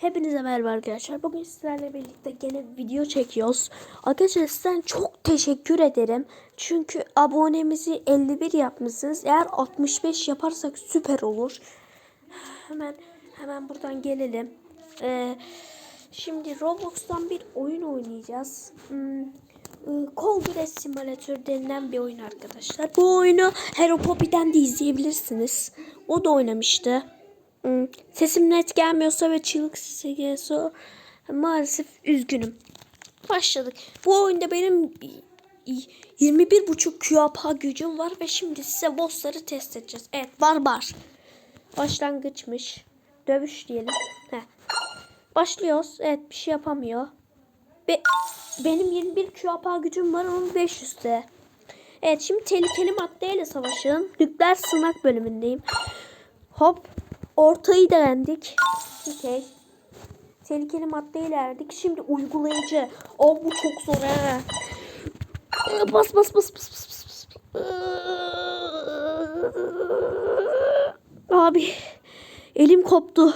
Hepinize merhaba arkadaşlar. Bugün sizlerle birlikte gene video çekiyoruz. Arkadaşlar sizden çok teşekkür ederim. Çünkü abonemizi 51 yapmışsınız. Eğer 65 yaparsak süper olur. Hemen hemen buradan gelelim. Ee, şimdi Roblox'tan bir oyun oynayacağız. Hmm, e, Kol Güreş Simülatör denilen bir oyun arkadaşlar. Bu oyunu Hero Poppy'den de izleyebilirsiniz. O da oynamıştı. Hmm, Sesim net gelmiyorsa ve çığlık sesi geliyorsa maalesef üzgünüm. Başladık. Bu oyunda benim 21.5 QAPA gücüm var ve şimdi size bossları test edeceğiz. Evet barbar. Başlangıçmış. Dövüş diyelim. Heh. Başlıyoruz. Evet bir şey yapamıyor. Ve benim 21 QAPA gücüm var onun 500'te. Evet şimdi tehlikeli maddeyle savaşın. Nükleer sınak bölümündeyim. Hop. Ortayı da yendik. Okey. Tehlikeli maddeyle yendik. Şimdi uygulayıcı. O bu çok zor he. Bas bas bas bas bas bas. bas. Abi elim koptu.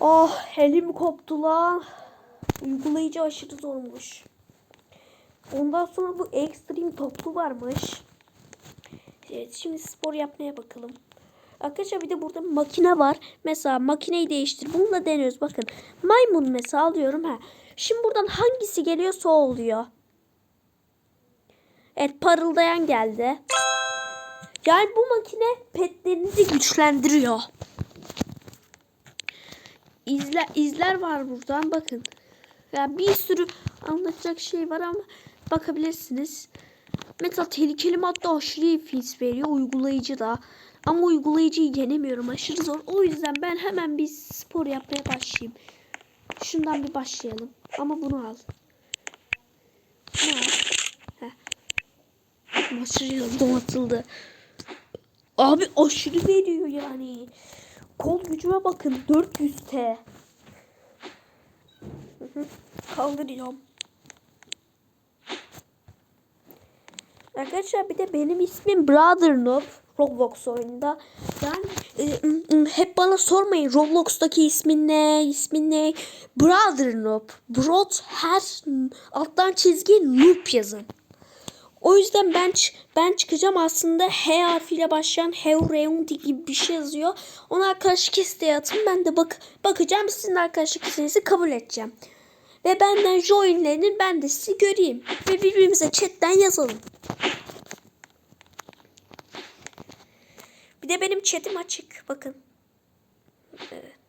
Oh elim koptu lan. Uygulayıcı aşırı zormuş. Ondan sonra bu extreme toplu varmış. Evet şimdi spor yapmaya bakalım. Arkadaşlar bir de burada makine var. Mesela makineyi değiştir. Bununla deniyoruz bakın. Maymun mesela alıyorum ha. Şimdi buradan hangisi geliyorsa o oluyor. Evet parıldayan geldi. Yani bu makine petlerinizi güçlendiriyor. İzler, izler var buradan bakın. Ya bir sürü anlatacak şey var ama bakabilirsiniz. Mesela tehlikeli madde aşırı fees veriyor uygulayıcı da. Ama uygulayıcıyı yenemiyorum aşırı zor. O yüzden ben hemen bir spor yapmaya başlayayım. Şundan bir başlayalım. Ama bunu al. Bunu al. Heh. Aşırı hızlı atıldı. Abi aşırı veriyor yani. Kol gücüme bakın 400 T. Kaldırıyorum. Arkadaşlar bir de benim ismim Brother Noob. Roblox oyununda. Yani e, hep bana sormayın Roblox'taki ismin ne, ismin ne? Brother Noob. Brot her alttan çizgi Noob yazın. O yüzden ben ben çıkacağım aslında H harfiyle başlayan Heureundi gibi bir şey yazıyor. Ona arkadaşlık isteği atın. Ben de bak bakacağım sizin arkadaşlık isteğinizi kabul edeceğim. Ve benden joinlerin ben de sizi göreyim. Ve birbirimize chatten yazalım. De benim chatim açık. Bakın. Evet.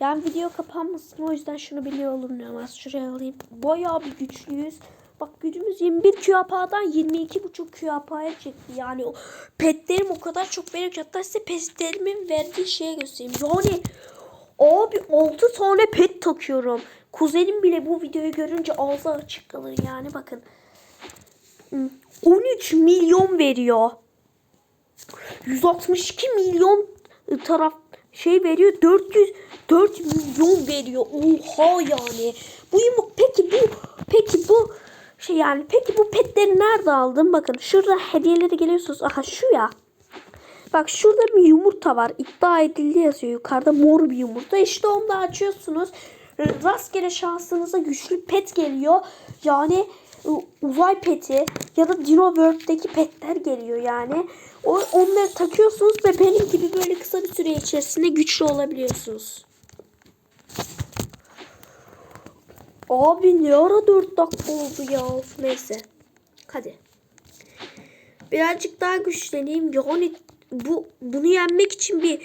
Yani video kapanmasın o yüzden şunu biliyor olmuyorum. Az şuraya alayım. Bayağı bir güçlüyüz. Bak gücümüz 21 QAP'dan 22.5 QAP'ya çıktı. Yani o petlerim o kadar çok veriyor ki hatta size petlerimin verdiği şeye göstereyim. Yani abi 6 tane pet takıyorum. Kuzenim bile bu videoyu görünce ağzı açık kalır yani bakın. Hmm, 13 milyon veriyor. 162 milyon taraf şey veriyor 400 4 milyon veriyor. Oha yani. Bu peki bu peki bu şey yani peki bu petleri nerede aldın? Bakın şurada hediyeleri geliyorsunuz. Aha şu ya. Bak şurada bir yumurta var. İddia edildi yazıyor yukarıda mor bir yumurta. İşte onu da açıyorsunuz. Rastgele şansınıza güçlü pet geliyor. Yani uzay peti ya da Dino World'deki petler geliyor yani. O, onları takıyorsunuz ve benim gibi böyle kısa bir süre içerisinde güçlü olabiliyorsunuz. Abi ne ara 4 dakika oldu ya. Neyse. Hadi. Birazcık daha güçleneyim. Yani bu bunu yenmek için bir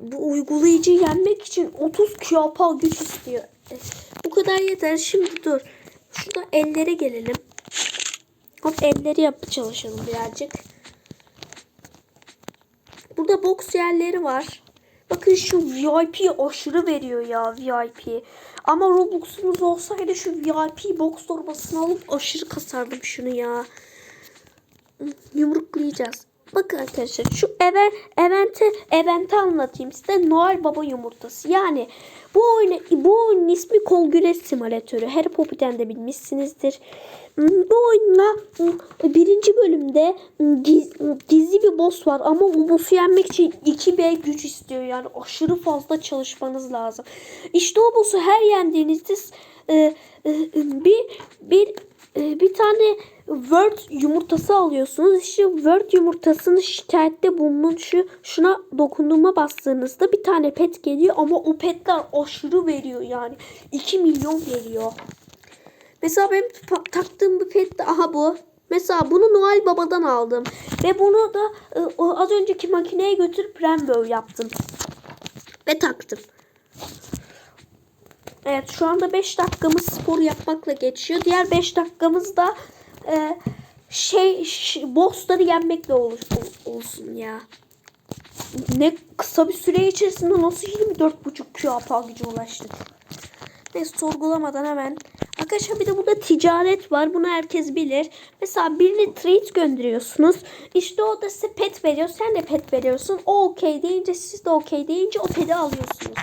bu uygulayıcıyı yenmek için 30 QAPA güç istiyor. E, Bu kadar yeter. Şimdi dur. Ellere gelelim. Hop elleri yapıp çalışalım birazcık. Burada boks yerleri var. Bakın şu VIP aşırı veriyor ya VIP. Ama Robux'unuz olsaydı şu VIP box torbasını alıp aşırı kasardım şunu ya. Yumruklayacağız. Bakın arkadaşlar şu even, evente, evente anlatayım size. Noel Baba yumurtası. Yani bu oyunu, bu oyunun ismi kol güreş simülatörü. Harry Potter'den de bilmişsinizdir. Hmm, Bu oyunda hmm, birinci bölümde hmm, giz- gizli bir boss var ama o boss'u yenmek için 2B güç istiyor. Yani aşırı fazla çalışmanız lazım. İşte o boss'u her yendiğinizde e, e, bir bir e, bir tane Word yumurtası alıyorsunuz. İşte Word yumurtasını şikayette bulunun. Şu şuna dokunduğuma bastığınızda bir tane pet geliyor ama o petler aşırı veriyor yani. 2 milyon veriyor. Mesela benim taktığım bir pet de aha bu. Mesela bunu Noel Baba'dan aldım. Ve bunu da e, o az önceki makineye götürüp Rainbow yaptım. Ve taktım. Evet şu anda 5 dakikamız spor yapmakla geçiyor. Diğer 5 dakikamız da e, şey bossları yenmekle ol- ol- olsun ya. Ne kısa bir süre içerisinde nasıl 24.5 QAPA gücü ulaştık. Neyse sorgulamadan hemen. Arkadaşlar bir de burada ticaret var. Bunu herkes bilir. Mesela birini trade gönderiyorsunuz. İşte o da size pet veriyor. Sen de pet veriyorsun. O okey deyince siz de okey deyince o peti alıyorsunuz.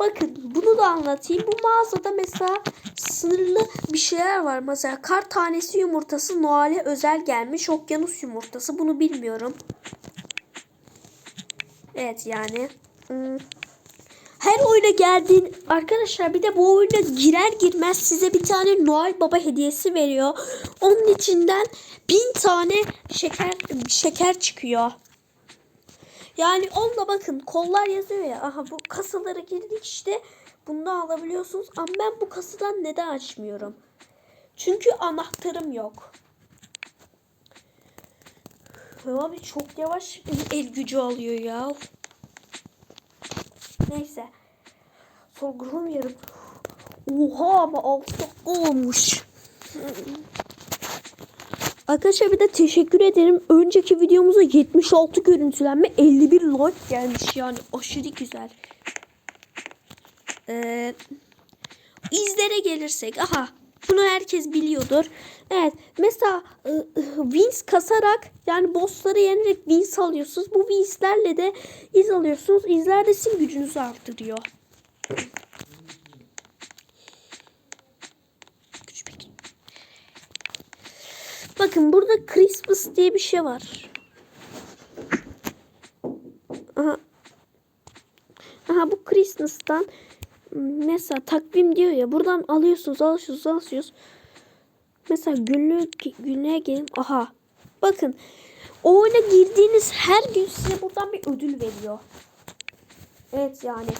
Bakın bunu da anlatayım. Bu mağazada mesela sınırlı bir şeyler var. Mesela kar tanesi yumurtası Noel'e özel gelmiş. Okyanus yumurtası. Bunu bilmiyorum. Evet yani. Hmm. Her oyuna geldiğin arkadaşlar bir de bu oyuna girer girmez size bir tane Noel Baba hediyesi veriyor. Onun içinden bin tane şeker şeker çıkıyor. Yani onunla bakın kollar yazıyor ya. Aha bu kasalara girdik işte. Bunu da alabiliyorsunuz. Ama ben bu kasadan neden açmıyorum? Çünkü anahtarım yok. Abi çok yavaş el gücü alıyor ya. Neyse. Sorgulamıyorum. Oha ama 6 dakika olmuş. Arkadaşlar bir de teşekkür ederim. Önceki videomuza 76 görüntülenme 51 like gelmiş yani aşırı güzel. Ee, izlere gelirsek aha bunu herkes biliyordur. Evet mesela e, e, wins kasarak yani bossları yenerek wins alıyorsunuz. Bu winslerle de iz alıyorsunuz. İzler de sizin gücünüzü arttırıyor. Bakın burada Christmas diye bir şey var. Aha. Aha bu Christmas'tan mesela takvim diyor ya buradan alıyorsunuz alıyorsunuz alıyorsunuz. Mesela günlük günlüğe gelin. Aha. Bakın o oyuna girdiğiniz her gün size buradan bir ödül veriyor. Evet yani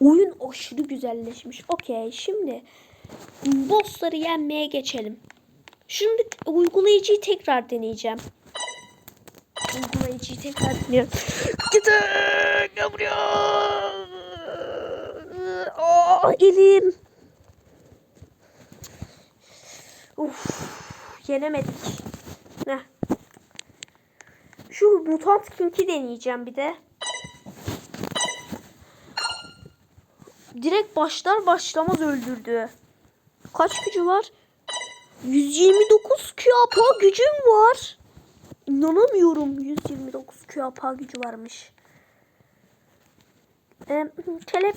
oyun aşırı güzelleşmiş. Okey şimdi bossları yenmeye geçelim. Şimdi uygulayıcıyı tekrar deneyeceğim. Uygulayıcıyı tekrar deniyorum. Gidin gel buraya. Aa, elim. Uf, yenemedik. Heh. Şu mutant kinki deneyeceğim bir de. Direkt başlar başlamaz öldürdü. Kaç gücü var? 129 QAPA gücüm var. İnanamıyorum 129 QAPA gücü varmış. Ee, kelep,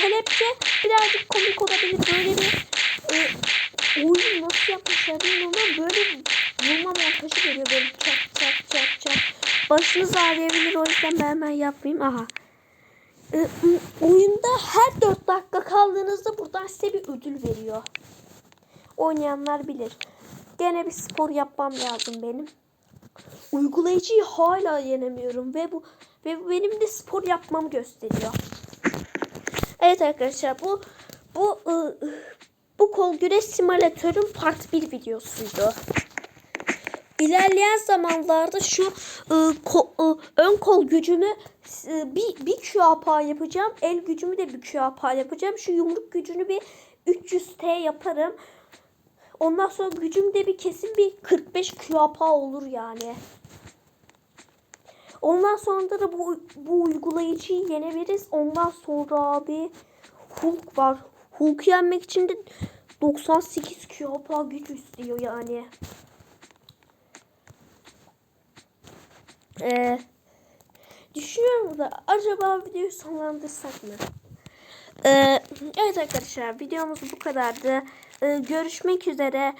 kelepçe birazcık komik olabilir. Böyle bir e, oyun nasıl yapmışlar bilmiyorum böyle vurma montajı geliyor. Böyle çat çat çat çat. Başınız ağrıyabilir o yüzden ben hemen yapmayayım. Aha. Ee, oyunda her 4 dakika kaldığınızda buradan size bir ödül veriyor. Oynayanlar bilir. Gene bir spor yapmam lazım benim. Uygulayıcıyı hala yenemiyorum ve bu ve benim de spor yapmamı gösteriyor. Evet arkadaşlar bu bu ı, ı, bu kol güreş simülatörün part 1 videosuydu. İlerleyen zamanlarda şu ı, ko- ı, ön kol gücümü ı, bir bir QAPA yapacağım. El gücümü de bir QAPA yapacağım. Şu yumruk gücünü bir 300T yaparım. Ondan sonra gücüm de bir kesin bir 45 QAPA olur yani. Ondan sonra da bu, bu uygulayıcıyı yenebiliriz. Ondan sonra abi Hulk var. Hulk'u yenmek için de 98 QAPA güç istiyor yani. Ee, düşünüyorum da acaba videoyu sonlandırsak mı? Ee, evet arkadaşlar videomuz bu kadardı. Ee, görüşmek üzere.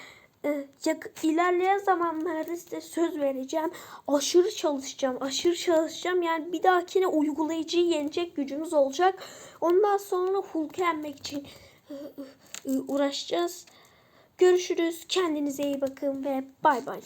Ee, yak- ilerleyen zamanlarda size söz vereceğim. Aşırı çalışacağım. Aşırı çalışacağım. Yani bir dahakine uygulayıcıyı yenecek gücümüz olacak. Ondan sonra Hulk'u yenmek için uğraşacağız. Görüşürüz. Kendinize iyi bakın ve bay bay.